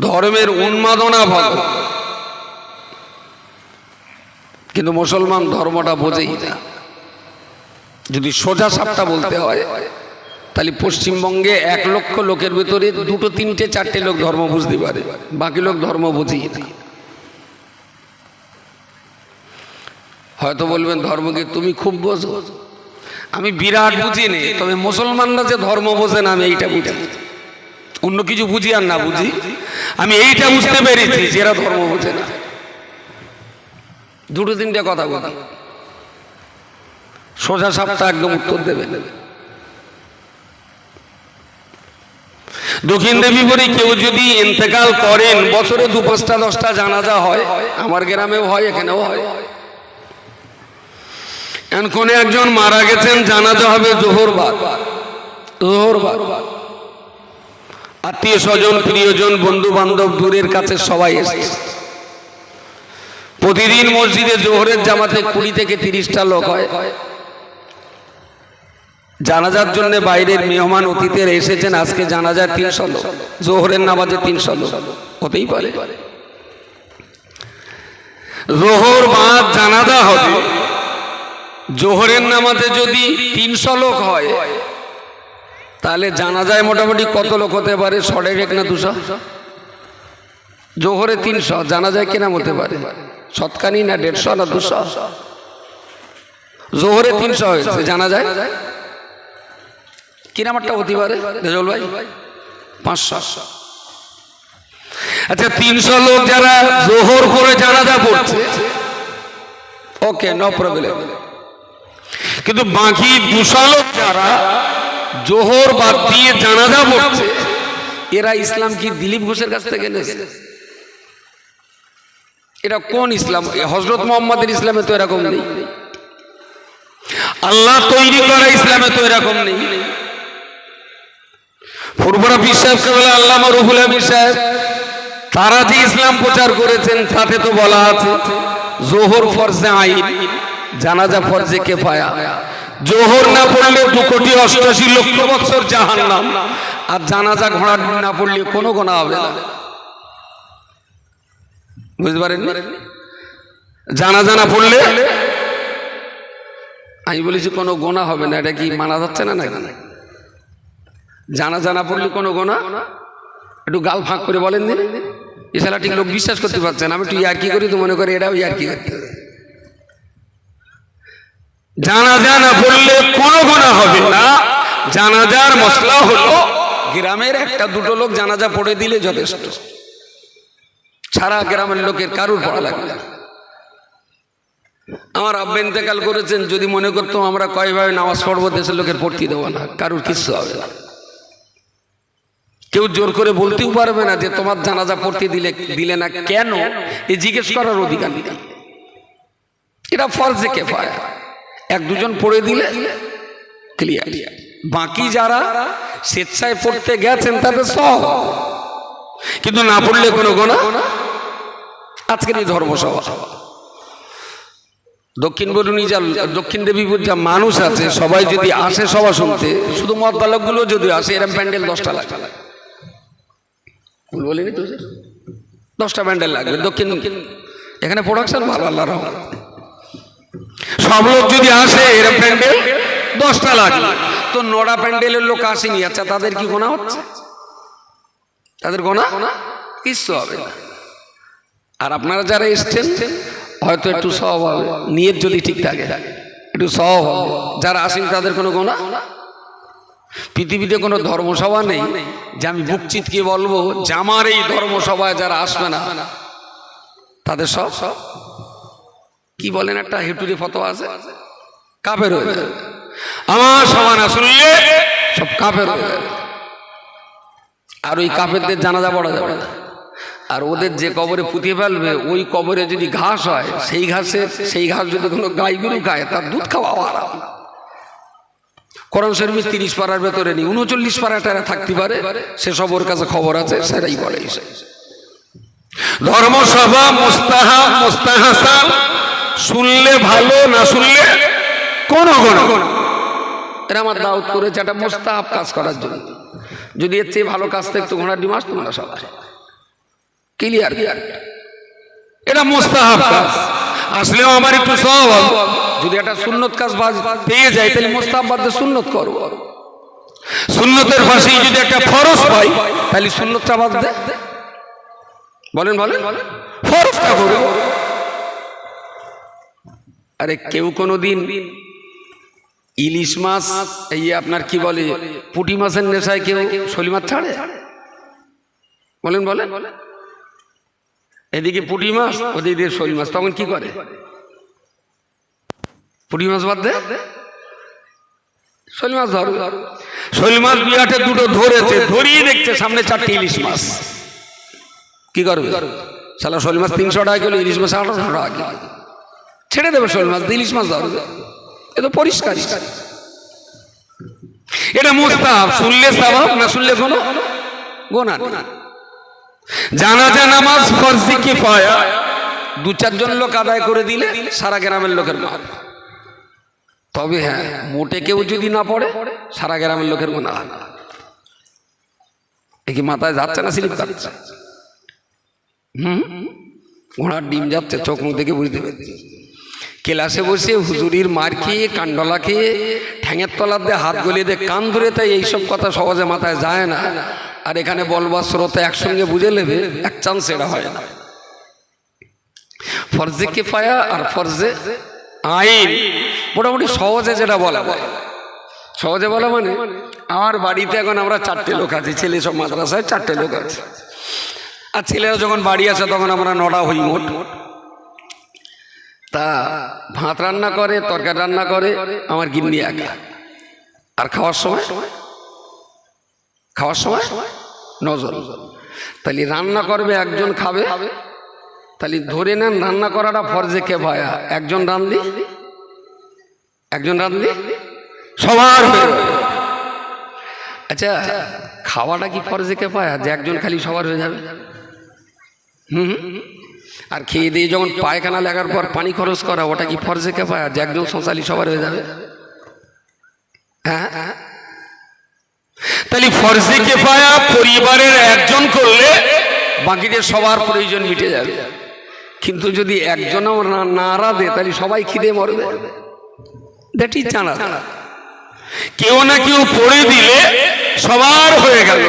ধর্মের উন্মাদনা ভালো। কিন্তু মুসলমান ধর্মটা বোঝেই না। যদি সোজা সাপটা বলতে হয়, তাহলে পশ্চিমবঙ্গে এক লক্ষ লোকের ভেতরে দুটো, তিনটে, চারটে লোক ধর্ম বুঝতে পারে। বাকি লোক ধর্ম বুঝেই না। হয়তো বলবেন, ধর্মকে তুমি খুব বোঝো। আমি বিরাট বুঝি নে, তবে মুসলমানরা যে ধর্ম বোঝে না, আমি এইটা বুঝি। অন্য কিছু বুঝি আর না বুঝি। আমি এইটা বুঝতে পেরেছি যে এরা ধর্ম বোঝে না। দুটো তিনটে কথা বলি। সোজা সাপটা একদম উত্তর দেবে। দক্ষিণ দেবী বলি কেউ যদি ইন্তেকাল করেন, বছরে দু পাঁচটা, দশটা জানাজা হয়, আমার গ্রামেও হয়, এখানেও হয়। এখন কোন একজন মারা গেছেন, জানাজা হবে জোহরবার। জোহরবার। আত্মীয় স্বজন, প্রিয়জন বন্ধু বান্ধব দূরের কাছে সবাই এসেছে। প্রতিদিন মসজিদে জোহরের জামাতে কুড়ি থেকে তিরিশটা লোক হয়। জানাজার জন্য বাইরের মেহমান অতীতের এসেছেন, আজকে জানাজার তিনশো লোক, জোহরের নামাজে তিনশো লোক, হতেই পারে। জোহর বাদ জানাজা হবে, জোহরের নামাজে যদি তিনশো লোক হয় তাহলে জানা যায় মোটামুটি কত লোক হতে পারে? সড়ে এক না দুশো? জোহরে তিনশো জানা যায় কিনা হতে পারে? শতকানি না দেড়শো না দুশো? জোহরে তিনশো হয়েছে জানা যায় কি নামারটা হতে পারে রেজল ভাই? পাঁচশো। আচ্ছা তিনশো লোক যারা জোহর করে জানাজা পড়ছে, ওকে নো প্রবলেম কিন্তু বাকি দুশো লোক যারা জোহর বাদ দিয়ে জানাজা পড়ছে। এরা ইসলাম কি দিলীপ ঘোষের কাছ থেকে এনেছে? এটা কোন ইসলাম? হজরত মোহাম্মদের ইসলামে তো এরকম নেই। আল্লাহ তৈরি করা ইসলামে তো এরকম নেই। ফুরফুরা বিশ্বাস করলে আল্লাহ রুহুল আমির সাহেব তারা যে ইসলাম প্রচার করেছেন তাতে তো বলা আছে জোহর ফরজে আইন জানাজা ফরজে কেফায়া। জোহর না পড়লে দু কোটি অষ্টাশি লক্ষ বছর জাহান নাম আর জানাজা ঘোড়া না পড়লে কোনো গোনা হবে না। বুঝতে পারেন জানাজা না পড়লে আমি বলেছি কোনো গোনা হবে না। এটা কি মানা যাচ্ছে না নাকি? জানা জানা পড়লে কোনো গোনা? একটু গাল ফাঁক করে বলেন দিন এছাড়া ঠিক লোক বিশ্বাস করতে পারছেন আমি একটু ইয়ার্কি করি তো মনে করি এটাও ইয়ার্কি করতে। জানা জানা পড়লে কোনো গোনা হবে না। জানাজার মশলা হলো, গ্রামের একটা দুটো লোক জানাজা পড়ে দিলে যথেষ্ট। সারা গ্রামের লোকের কারুর পড়া লাগবে না। আমার আব্বা ইন্তেকাল করেছেন, যদি মনে করতাম আমরা কয়ভাবে নামাজ পড়ব, দেশের লোকের পড়তে দেবো না, কারুর কিচ্ছু হবে না। কেউ জোর করে বলতেও পারবে না যে তোমার জানাজা পড়তে দিলে দিলে না কেন? এই জিজ্ঞেস করার অধিকার নেই। এটা ফরজে কেফায় এক দুজন পড়ে দিলে ক্লিয়ার বাকি যারা স্বেচ্ছায় পড়তে গেছেন তাদের সব। কিন্তু না পড়লে কোনো গোনা? আজকের এই ধর্মসভা। দক্ষিণ বরুণী যা দক্ষিণ দেবীপুর যা মানুষ আছে সবাই যদি আসে সভা শুনতে শুধু মতালকগুলো যদি আসে এরম প্যান্ডেল দশটা লাগবে বলিনি তো দশটা প্যান্ডেল লাগবে। দক্ষিণ এখানে প্রোডাকশন ভালো আল্লাহ রহমান সব লোক যদি আসে এরম প্যান্ডেল দশটা লাগবে। তো নড়া প্যান্ডেলের লোক আসেনি আচ্ছা তাদের কি গোনা হচ্ছে? তাদের গোনা? কিচ্ছু হবে না। আর আপনারা যারা এসছেন হয়তো একটু সব হবে। নিয়ত যদি ঠিক থাকে একটু সব হবে। যারা আসেন তাদের কোনো গোনা? পৃথিবীতে কোনো ধর্মসভা নেই যে আমি বুক চিতকে বলব যে আমার এই ধর্মসভায় যারা আসবে না তাদের সব সব কি বলেন, একটা হেটুরি ফতোয়া আছে? কাপের আমার সমান আসলে সব কাপের আর ওই কাপেরদের জানাজা পড়া যাবে না। আর ওদের যে কবরে পুঁতিয়ে ফেলবে, ওই কবরে যদি ঘাস হয়, সেই ঘাসে, সেই ঘাস যদি কোনো গাই গরু খায়, তার দুধ খাওয়া আরাম। কোরআন শরীফ তিরিশ পাড়ার ভেতরে নেই, উনচল্লিশ পাড়াটা থাকতে পারে সেসব ওর কাছে খবর আছে, সেটাই বলে ধর্মসভা মোস্তাহা, মোস্তাহাসান শুনলে ভালো না শুনলে কোন কোন। এরা আমার দাওয়াত করেছে একটা মোস্তাহাব কাজ করার জন্য। যদি এর চেয়ে ভালো কাজ থাকতো ঘোড়ার ডিমাস তোমরা সবাই ক্লিয়ার এটা মোস্তাহাব কাজ। আসলেও আমার একটু সব। যদি একটা সুন্নত কাজ বাজ পেয়ে যায় তাহলে মোস্তাহাব বাদ সুন্নত করব সুন্নতের পাশেই যদি একটা ফরজ পাই তাহলে সুন্নতটা বাদ দে। বলেন বলেন। ফরজটা করব আরে কেউ কোনো দিন ইলিশ মাছ, এই আপনার কি বলে, পুটি মাছের নেশায় কেউ শলি মাছ ছাড়ে? বলেন বলেন। এদিকে পুটি মাছ, ওদিকে শলি মাছ, তখন কি করে? পুটি মাছ বাদ দে। শোল মাছ ধরো। শোল মাছ বিরাটে দুটো ধরেছে, ধরিয়ে দেখছে সামনে চারটে ইলিশ মাছ। কি করবে? সালা শোল মাছ তিনশো টাকা কিলো, ইলিশ মাছ আঠারোশো টাকা কিলো। ছেড়ে দেবে শোল মাছ, ইলিশ মাছ ধরবে এ তো পরিষ্কার। এটা মুস্তাহাব শুনলে সাবাব না শুনলে কোনো গোনা। জানাজা নামাজ ফরজি কি পায়া দু চারজন লোক আদায় করে দিলে সারা গ্রামের লোকের মা তবে হ্যাঁ মোটে কেউ যদি না পড়ে, সারা গ্রামের লোকের হয় এ কি মাথায় যাচ্ছে না স্লিপ কাটছে? হুম? ঘোড়ার ডিম যাচ্ছে, চোখ মুখ দেখে বুঝতে পারছি। ক্লাসে বসে হুজুরির মার খেয়ে কান্ডলা খেয়ে, ঠ্যাঙের তলার দিয়ে হাত গলিয়ে দিয়ে কান ধরে তাই এইসব কথা সহজে মাথায় যায় না। আর এখানে বলবার স্রোতে একসঙ্গে বুঝে নেবে, এক চান্স এটা হয় না। ফরজে কেফায়া আর ফরজে আইন, মোটামুটি সহজে যেটা বলা হয় সহজে বলা মানে আমার বাড়িতে এখন আমরা চারটে লোক আছি, ছেলে সব মাদ্রাসায় চারটে লোক আছে। আর ছেলেরা যখন বাড়ি আসে তখন আমরা নটা হই মোট। তা ভাত রান্না করে, তরকারি রান্না করে, আমার গিন্নি একা। আর খাওয়ার সময়? খাওয়ার সময়? নজর। তাহলে রান্না করবে, একজন খাবে। তাহলে ধরে নেন, রান্না করাটা ফরজে কে ভায়া? একজন রান্ধি একজন রান্ধি সবার। আচ্ছা খাওয়াটা কি ফরজে কে পায়া যে একজন খালি সবার হয়ে যাবে। হুম। আর খেয়ে দিয়ে যখন পায়খানা লাগার পর পানি খরচ করা, ওটা কি ফরজে কে পায়া যে একজন শোষালি সবার হয়ে যাবে? হ্যাঁ? তাহলে ফরজে কে পায়া পরিবারের একজন করলে বাকিদের সবার প্রয়োজন মিটে যাবে। কিন্তু যদি একজনও নাড়া দে তাহলে সবাই খিদে মরবে। দ্যাট ইজ জানা কেউ না কেউ পড়ে দিলে সবার হয়ে গেল।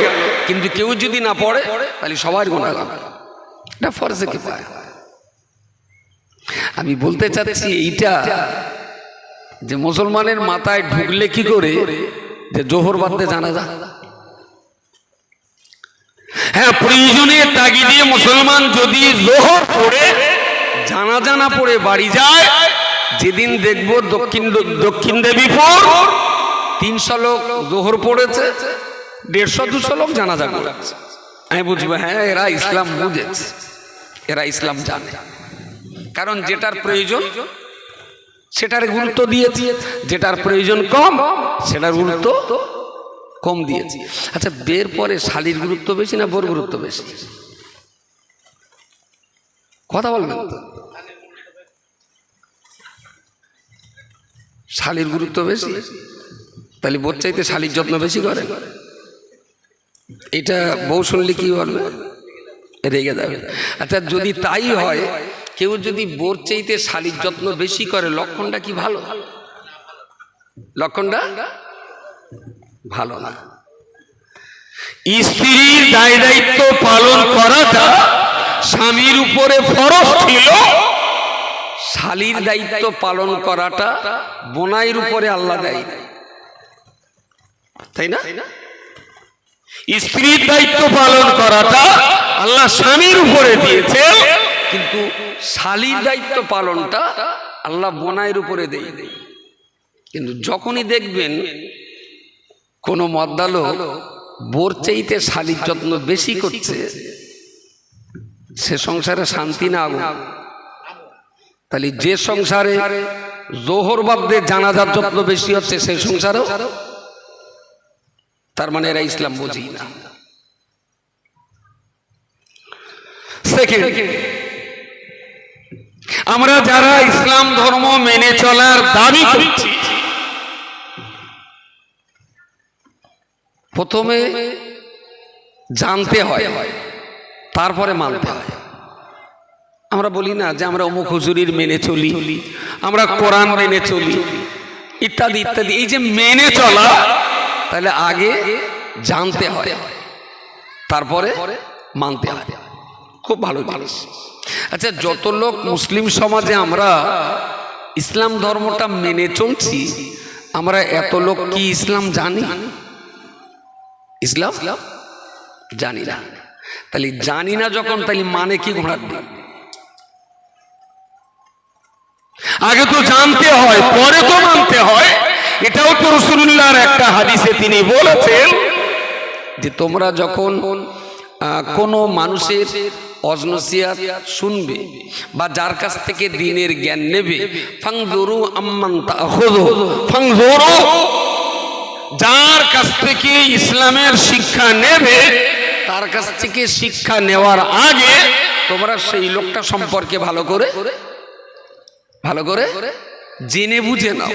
কিন্তু কেউ যদি না পড়ে, তাহলে সবার গোনা এটা ফরজে কে পায় আমি বলতে চাচ্ছি এইটা যে মুসলমানের মাথায় ঢুকলে কি করে? যে জোহর বাদতে জানা যা হ্যাঁ প্রয়োজনে তাগিদে মুসলমান যদি জোহর পড়ে জানা জানা পড়ে বাড়ি যায়, যেদিন দেখব দক্ষিণ দক্ষিণ দেবীপুর তিনশো লোক জোহর পড়েছে, দেড়শো, দুশো লোক জানাজা করেছে। আমি বুঝব হ্যাঁ এরা ইসলাম বুঝেছে, এরা ইসলাম জানে। কারণ যেটার প্রয়োজন, সেটার গুরুত্ব দিয়েছি। যেটার প্রয়োজন কম, সেটার গুরুত্ব কম দিয়েছি। আচ্ছা বের পরে শালির গুরুত্ব বেশি না বোর গুরুত্ব বেশি? কথা বলবেন তো। শালির গুরুত্ব বেশি? তাহলে বোর চাইতে শালির যত্ন বেশি করে এটা বউ শুনলে কি বলবে? রেগে যাবে। আচ্ছা যদি তাই হয়, কেউ যদি বোর চাইতে শালির যত্ন বেশি করে, লক্ষণটা কি ভালো? লক্ষণটা ভালো না। স্ত্রীর দায় দায়িত্ব পালন করাটা স্বামীর উপরে ফরজ ছিল। শালির দায়িত্ব পালন করাটা বোনাইয়ের উপরে আল্লাহ দেয়। তাই না? স্ত্রীর দায়িত্ব পালন করাটা আল্লাহ স্বামীর উপরে দিয়েছে, কিন্তু শালির দায়িত্ব পালনটা আল্লাহ বোনাইয়ের উপরে দিয়ে। দেয় কিন্তু যখনই দেখবেন কোন মদ্দালো বোর চাইতে শালির যত্ন বেশি করছে, সে সংসারে শান্তি না তাহলে যে সংসারে জোহর বাবদের জানাজার যত্ন বেশি হচ্ছে, সেই সংসারেও তার মানে এরা ইসলাম বুঝি না। আমরা যারা ইসলাম ধর্ম মেনে চলার দাবি করছি, প্রথমে জানতে হয়, তারপরে মানতে হয়। আমরা বলি না যে আমরা অমুক হুজুরির মেনে চলি, আমরা কোরআন মেনে চলি, ইত্যাদি ইত্যাদি। এই যে মেনে চলা তাহলে আগে জানতে হয়, তারপরে মানতে হয়। খুব ভালো জিনিস। আচ্ছা যত লোক মুসলিম সমাজে আমরা ইসলাম ধর্মটা মেনে চলছি, আমরা এত লোক কি ইসলাম জানি? ইসলাম জানি না। তাহলে জানি না যখন, তাহলে মানে কি ঘোড়ার আগে তো জানতে হয়, পরে তো মানতে হয়। এটাও তো রসুল্লাহর একটা হাদিসে তিনি বলেছেন যে তোমরা যখন কোনো মানুষের অজনসিয়াত শুনবে বা যার কাছ থেকে দিনের জ্ঞান নেবে ফাংজরু আম্মান যার কাছ থেকে ইসলামের শিক্ষা নেবে তার কাছ থেকে শিক্ষা নেওয়ার আগে তোমরা সেই লোকটা সম্পর্কে ভালো করে ভালো করে জেনে বুঝে নাও।